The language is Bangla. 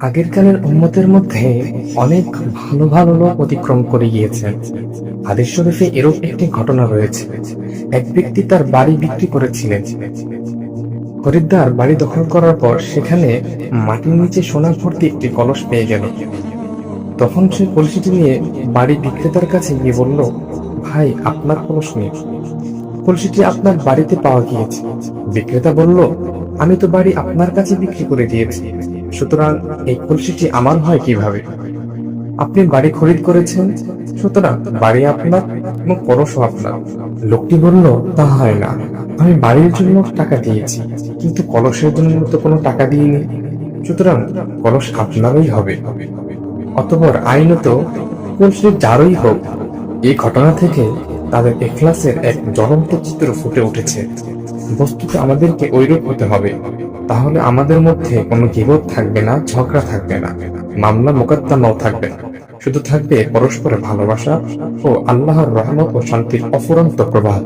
আগের কালের উম্মতের মধ্যে অনেক ভালো ভালো লোক অতিক্রম করে গিয়েছেন হাদিস শরীফে এরূপ একটি ঘটনা রয়েছে। এক ব্যক্তি তার বাড়ি বিক্রি করেছিলেন। খরিদ্দার বাড়ি দখল করার পর সেখানে মাটির নিচে সোনা ভর্তি একটি কলস পেয়ে গেল। তখন সে কলসিটি নিয়ে বাড়ি বিক্রেতার কাছে গিয়ে বলল, ভাই, আপনার কলস নেই কলসিটি আপনার বাড়িতে পাওয়া গিয়েছে। বিক্রেতা বলল, আমি তো বাড়ি আপনার কাছে বিক্রি করে দিয়েছি। সুতরাং এই কলসিটি আমার হয় কীভাবে? আপনি বাড়ি খরিদ করেছেন? সুতরাং বাড়ি আপনার এবং কলসও আপনার। লোকটি বলল, তা হয় না। আমি বাড়ির জন্য টাকা দিয়েছি, কিন্তু কলসের জন্য তো কোনো টাকা দিইনি। সুতরাং কলস আপনারই হবে। অতপর আইনত কলসির যারই হোক, এই ঘটনা থেকে তাদের এখলাসের এক জ্বলন্ত চিত্র ফুটে উঠেছে। বস্তুত আমাদেরকে ঐরূপ হতে হবে। তাহলে আমাদের মধ্যে কোনো গিবত থাকবে না, ঝগড়া থাকবে না। মামলা মোকদ্দমাও থাকবে। না শুধু থাকবে পরস্পরের ভালোবাসা ও আল্লাহর রহমত ও শান্তির অফুরন্ত প্রবাহ।